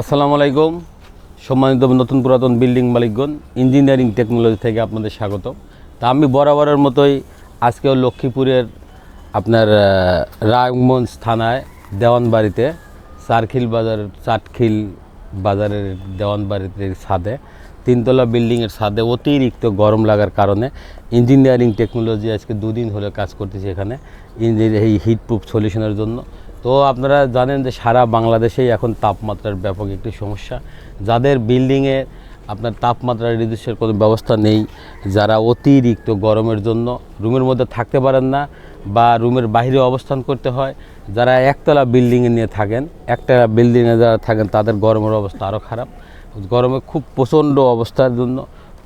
আসসালামু আলাইকুম। সম্মানিত নতুন পুরাতন বিল্ডিং মালিকগণ, ইঞ্জিনিয়ারিং টেকনোলজি থেকে আপনাদের স্বাগত তা আমি বরাবরের মতোই আজকেও লক্ষ্মীপুরের আপনার রায়গঞ্জ থানায় দেওয়ানবাড়িতে চারখিল বাজার, চাটখিল বাজারের দেওয়ানবাড়িতে ছাদে, তিনতলা বিল্ডিংয়ের ছাদে অতিরিক্ত গরম লাগার কারণে ইঞ্জিনিয়ারিং টেকনোলজি আজকে দুদিন হলে কাজ করতেছে এখানে। এই হিট প্রুফ সলিউশনের জন্য। তো আপনারা জানেন যে সারা বাংলাদেশেই এখন তাপমাত্রার ব্যাপক একটি সমস্যা। যাদের বিল্ডিংয়ে আপনার তাপমাত্রা রিডিউসের কোনো ব্যবস্থা নেই, যারা অতিরিক্ত গরমের জন্য রুমের মধ্যে থাকতে পারেন না বা রুমের বাইরে অবস্থান করতে হয়, যারা একতলা বিল্ডিংয়ে নিয়ে থাকেন, একতলা বিল্ডিংয়ে যারা থাকেন, তাদের গরমের অবস্থা আরও খারাপ। গরমে খুব প্রচণ্ড অবস্থার জন্য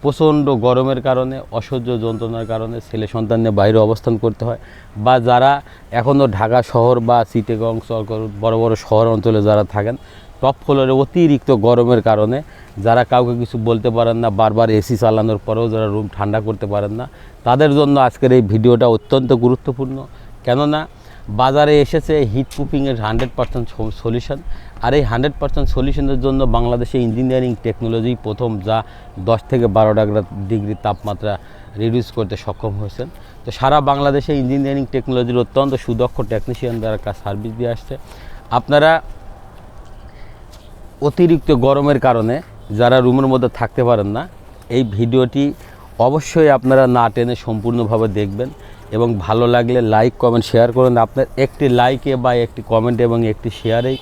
প্রচণ্ড গরমের কারণে, অসহ্য যন্ত্রণার কারণে ছেলে সন্তান নিয়ে বাইরে অবস্থান করতে হয় বা যারা এখনও ঢাকা শহর বা চিটেগং সরকার বড় বড় শহর অঞ্চলে যারা থাকেন, টপ ফ্লোরে অতিরিক্ত গরমের কারণে যারা কাউকে কিছু বলতে পারেন না, বারবার এসি চালানোর পরেও যারা রুম ঠান্ডা করতে পারেন না, তাদের জন্য আজকের এই ভিডিওটা অত্যন্ত গুরুত্বপূর্ণ। কেননা বাজারে এসেছে হিট প্রুফিংয়ের হান্ড্রেড পার্সেন্ট সলিউশন। আর এই হান্ড্রেড পার্সেন্ট সলিউশনের জন্য বাংলাদেশে ইঞ্জিনিয়ারিং টেকনোলজি প্রথম যা দশ থেকে বারো ডাগরা তাপমাত্রা রিডিউস করতে সক্ষম হয়েছেন। তো সারা বাংলাদেশে ইঞ্জিনিয়ারিং টেকনোলজির অত্যন্ত সুদক্ষ টেকনিশিয়ান দ্বারা কাজ সার্ভিস দিয়ে আসছে। আপনারা অতিরিক্ত গরমের কারণে যারা রুমের মধ্যে থাকতে পারেন না, এই ভিডিওটি অবশ্যই আপনারা না টেনে সম্পূর্ণভাবে দেখবেন। এবং ভালো লাগলে লাইক কমেন্ট শেয়ার করুন। আপনার একটি লাইকে বা একটি কমেন্ট এবং একটি শেয়ারেই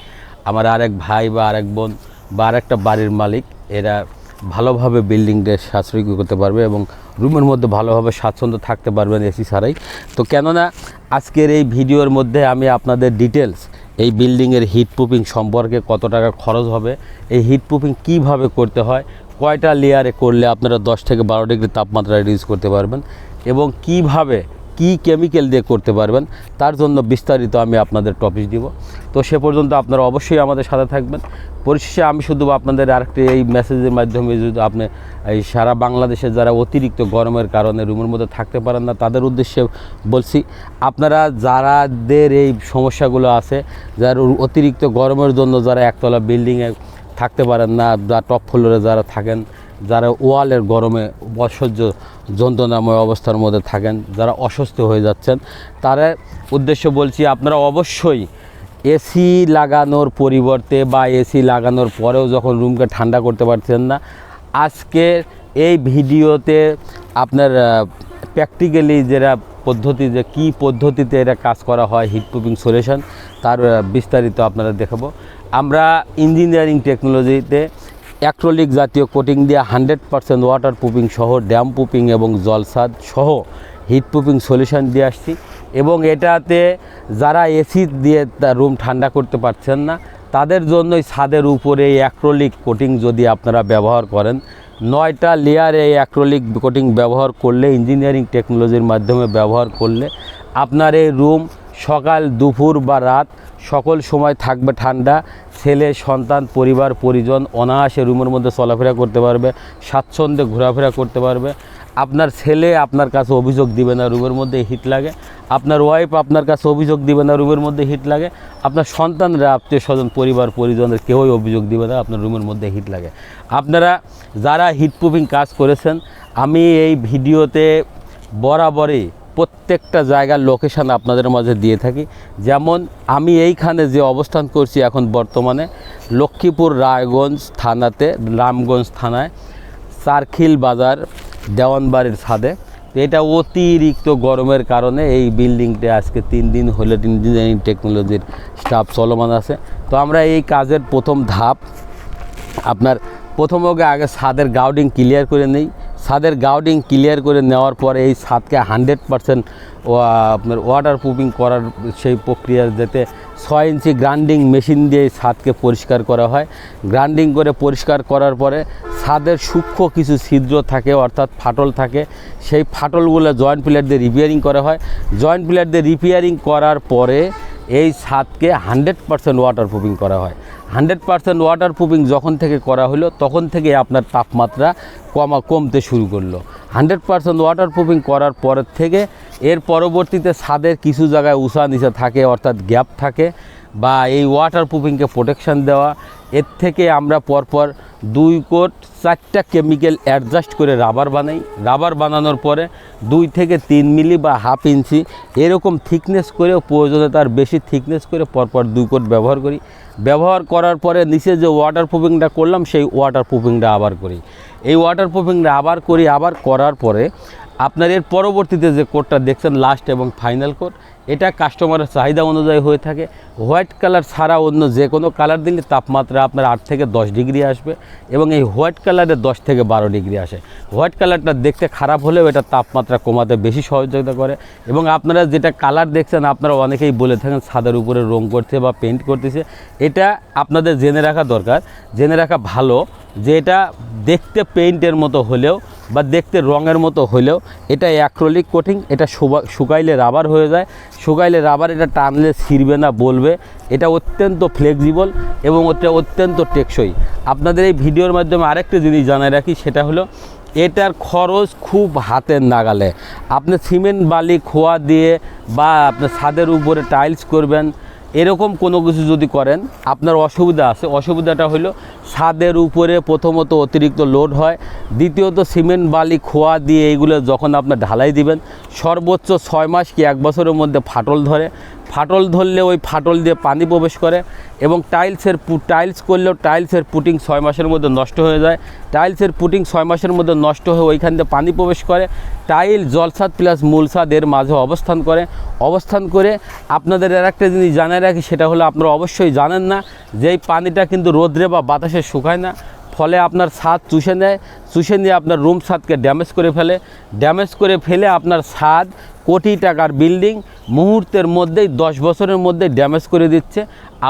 আমার আরেক ভাই বা আরেক বোন বা আরেকটা বাড়ির মালিক, এরা ভালোভাবে বিল্ডিংটা সাশ্রয় করতে পারবে এবং রুমের মধ্যে ভালোভাবে স্বাচ্ছন্দ্য থাকতে পারবেন এসি ছাড়াই। তো কেননা, আজকের এই ভিডিওর মধ্যে আমি আপনাদের ডিটেলস এই বিল্ডিংয়ের হিট প্রুফিং সম্পর্কে কত টাকা খরচ হবে, এই হিট প্রুফিং কীভাবে করতে হয়, কয়টা লেয়ারে করলে আপনারা দশ থেকে বারো ডিগ্রি তাপমাত্রা রিডিউস করতে পারবেন এবং কীভাবে কি কেমিক্যাল দিয়ে করতে পারবেন, তার জন্য বিস্তারিত আমি আপনাদের টপিক দিব। তো সে পর্যন্ত আপনারা অবশ্যই আমাদের সাথে থাকবেন। পরিশেষে আমি শুধু আপনাদের আরেকটি এই মেসেজের মাধ্যমে যদি আপনি এই সারা বাংলাদেশে যারা অতিরিক্ত গরমের কারণে রুমের মধ্যে থাকতে পারেন না, তাদের উদ্দেশ্যে বলছি, আপনারা যারাদের এই সমস্যাগুলো আছে, যারা অতিরিক্ত গরমের জন্য যারা একতলা বিল্ডিংয়ে থাকতে পারেন না, বা টপ ফ্লোরে যারা থাকেন যারা ওয়ালের গরমে অসহ্য যন্ত্রণাময় অবস্থার মধ্যে থাকেন, যারা অসুস্থ হয়ে যাচ্ছেন, তারা উদ্দেশ্য বলছি আপনারা অবশ্যই এসি লাগানোর পরিবর্তে বা এসি লাগানোর পরেও যখন রুমকে ঠান্ডা করতে পারছেন না, আজকে এই ভিডিওতে আপনার প্র্যাকটিক্যালি যেটা পদ্ধতি, যে কী পদ্ধতিতে এটা কাজ করা হয় হিট প্রুফিং সলিউশন তার বিস্তারিত আপনারা দেখাবো। আমরা ইঞ্জিনিয়ারিং টেকনোলজিতে অ্যাক্রোলিক জাতীয় কোটিং দিয়ে হান্ড্রেড পার্সেন্ট ওয়াটার প্রুফিং সহ, ড্যাম প্রুফিং এবং জলসাদ সহ হিট প্রুফিং সলিউশন দিয়ে আসছি। এবং এটাতে যারা এসি দিয়ে তার রুম ঠান্ডা করতে পারছেন না, তাদের জন্যই ছাদের উপরে এই অ্যাক্রোলিক কোটিং যদি আপনারা ব্যবহার করেন, নয়টা লেয়ার এই অ্যাক্রোলিক কোটিং ব্যবহার করলে ইঞ্জিনিয়ারিং টেকনোলজির মাধ্যমে ব্যবহার করলে আপনার এই রুম সকাল, দুপুর বা রাত সকল সময় থাকবে ঠান্ডা। ছেলে, সন্তান, পরিবার, পরিজন অনায়াসে রুমের মধ্যে চলাফেরা করতে পারবে, স্বাচ্ছন্দ্যে ঘোরাফেরা করতে পারবে। আপনার ছেলে আপনার কাছে অভিযোগ দিবে না রুমের মধ্যে হিট লাগে। আপনার ওয়াইফ আপনার কাছে অভিযোগ দিবে না রুমের মধ্যে হিট লাগে। আপনার সন্তানরা, আত্মীয় স্বজন, পরিবার পরিজনের কেউই অভিযোগ দিবে না আপনার রুমের মধ্যে হিট লাগে। আপনারা যারা হিট প্রুফিং কাজ করেছেন, আমি এই ভিডিওতে বরাবরই প্রত্যেকটা জায়গার লোকেশান আপনাদের মাঝে দিয়ে থাকি। যেমন আমি এইখানে যে অবস্থান করছি এখন বর্তমানে, লক্ষ্মীপুর রায়গঞ্জ থানাতে, রামগঞ্জ থানায় সার্খিল বাজার, দেওয়ানবাড়ির ছাদে। এটা অতিরিক্ত গরমের কারণে এই বিল্ডিংটা আজকে তিন দিন হলে ইঞ্জিনিয়ারিং টেকনোলজির স্টাফ চলমান আছে। তো আমরা এই কাজের প্রথম ধাপ, আপনার প্রথম আগে আগে ছাদের গাউডিং ক্লিয়ার করে নেই। ছাদের গাউডিং ক্লিয়ার করে নেওয়ার পরে এই ছাদকে হান্ড্রেড পারসেন্ট আপনার ওয়াটার প্রুফিং করার সেই প্রক্রিয়া যেতে ছয় ইঞ্চি গ্রাইন্ডিং মেশিন দিয়ে এই ছাদকে পরিষ্কার করা হয়। গ্রাইন্ডিং করে পরিষ্কার করার পরে ছাদের সূক্ষ্ম কিছু ছিদ্র থাকে, অর্থাৎ ফাটল থাকে। সেই ফাটলগুলো জয়েন্ট প্লেট দিয়ে রিপেয়ারিং করা হয়। জয়েন্ট প্লেট দিয়ে রিপেয়ারিং করার পরে এই ছাদকে হান্ড্রেড পারসেন্ট ওয়াটার প্রুফিং করা হয়। হান্ড্রেড পারসেন্ট ওয়াটার প্রুফিং যখন থেকে করা হলো, তখন থেকে আপনার তাপমাত্রা কমা, কমতে শুরু করল। হান্ড্রেড পারসেন্ট ওয়াটার প্রুফিং করার পরের থেকে এর পরবর্তীতে ছাদের কিছু জায়গায় উষা নিচে থাকে, অর্থাৎ গ্যাপ থাকে, বা এই ওয়াটার প্রুফিংকে প্রোটেকশান দেওয়া। এর থেকে আমরা পরপর দুই কোট চারটা কেমিক্যাল অ্যাডজাস্ট করে রাবার বানাই। রাবার বানানোর পরে দুই থেকে তিন মিলি বা হাফ ইঞ্চি এরকম থিকনেস করে প্রয়োজনে তার বেশি থিকনেস করে পরপর দুই কোট ব্যবহার করি। ব্যবহার করার পরে নিচে যে ওয়াটার প্রুফিংটা করলাম, সেই ওয়াটার প্রুফিংটা আবার করি। এই ওয়াটার প্রুফিংটা আবার করি, আবার করার পরে আপনার এর পরবর্তীতে যে কোটটা দেখছেন লাস্ট এবং ফাইনাল কোট এটা কাস্টমারের চাহিদা অনুযায়ী হয়ে থাকে। হোয়াইট কালার ছাড়া অন্য যে কোনো কালার দিলে তাপমাত্রা আপনার আট থেকে দশ ডিগ্রি আসবে এবং এই হোয়াইট কালারে দশ থেকে বারো ডিগ্রি আসে। হোয়াইট কালারটা দেখতে খারাপ হলেও এটা তাপমাত্রা কমাতে বেশি সহযোগিতা করে এবং আপনারা যেটা কালার দেখছেন, আপনারা অনেকেই বলে থাকেন ছাদের উপরে রং করছে বা পেন্ট করতেছে। এটা আপনাদের জেনে রাখা দরকার। জেনে রাখা ভালো। যে এটা দেখতে পেইন্টের মতো হলেও বা দেখতে রঙের মতো হলেও এটা অ্যাক্রোলিক কোটিং, এটা শুকাইলে রাবার হয়ে যায়। শুকাইলে রাবার এটা টানলে ছিঁড়বে না, বলবে। এটা অত্যন্ত ফ্লেক্সিবল এবং এটা অত্যন্ত টেকসই। আপনাদের এই ভিডিওর মাধ্যমে আরেকটা জিনিস জানাই রাখি, সেটা হলো এটার খরচ খুব হাতের নাগালে। আপনি সিমেন্ট বালি, খোয়া দিয়ে বা আপনার ছাদের উপরে টাইলস করবেন এরকম কোনো কিছু যদি করেন, আপনার অসুবিধা আছে। অসুবিধাটা হলো ছাদের উপরে প্রথমত অতিরিক্ত লোড হয়, দ্বিতীয়ত সিমেন্ট, বালি, খোয়া দিয়ে এইগুলো যখন আপনার ঢালাই দিবেন, সর্বোচ্চ ছয় মাস কি এক বছরের মধ্যে ফাটল ধরে। ফাটল ধরলে ওই ফাটল দিয়ে পানি প্রবেশ করে এবং টাইলসের টাইলস করলেও টাইলসের পুটিং ছয় মাসের মধ্যে নষ্ট হয়ে যায়। টাইলসের পুটিং ছয় মাসের মধ্যে নষ্ট হয়ে ওইখান দিয়ে পানি প্রবেশ করে। টাইল জলসাদ প্লাস মূলসাদ এর মাঝে অবস্থান করে। অবস্থান করে আপনাদের আর একটা জিনিস জানাই রাখি, সেটা হলো আপনারা অবশ্যই জানেন না যে পানিটা কিন্তু রোদ্রে বা বাতাসে শুকায় না, ফলে আপনার ছাদ চুষে নেয়, চুষে নিয়ে আপনার রুম ছাদকে ড্যামেজ করে ফেলে। ড্যামেজ করে ফেলে আপনার ছাদ কোটি টাকার বিল্ডিং মুহূর্তের মধ্যেই, দশ বছরের মধ্যে ড্যামেজ করে দিচ্ছে,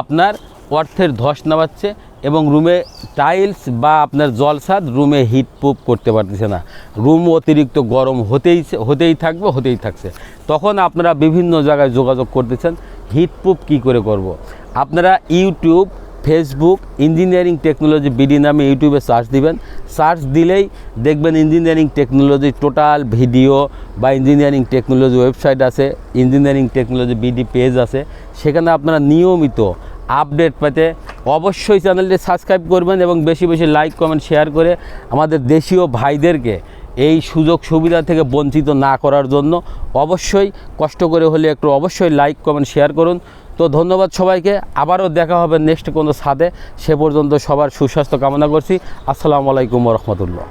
আপনার অর্থের ধস নামাচ্ছে এবং রুমে টাইলস বা আপনার জলসাদ রুমে হিট প্রুফ করতে পারতেছে না। রুম অতিরিক্ত গরম হতেই হতেই থাকবে, হতেই থাকছে। তখন আপনারা বিভিন্ন জায়গায় যোগাযোগ করতেছেন, হিট প্রুফ কী করে করব। আপনারা YouTube, Facebook, engineering technology BD নামে ইউটিউবে সার্চ দিবেন। সার্চ দিলেই দেখবেন ইঞ্জিনিয়ারিং টেকনোলজি টোটাল ভিডিও বা ইঞ্জিনিয়ারিং টেকনোলজি ওয়েবসাইট আছে, ইঞ্জিনিয়ারিং টেকনোলজি বিডি পেজ আছে। সেখানে আপনারা নিয়মিত আপডেট পেতে অবশ্যই চ্যানেলটি সাবস্ক্রাইব করবেন এবং বেশি বেশি লাইক, কমেন্ট, শেয়ার করে আমাদের দেশীয় ভাইদেরকে এই সুযোগ সুবিধা থেকে বঞ্চিত না করার জন্য অবশ্যই কষ্ট করে হলে একটু অবশ্যই লাইক, কমেন্ট, শেয়ার করুন। তো ধন্যবাদ সবাইকে। আবারও দেখা হবে নেক্সট কোনো সাথে। সে পর্যন্ত সবার সুস্বাস্থ্য কামনা করছি। আসসালামু আলাইকুম রহমতুল্লাহ।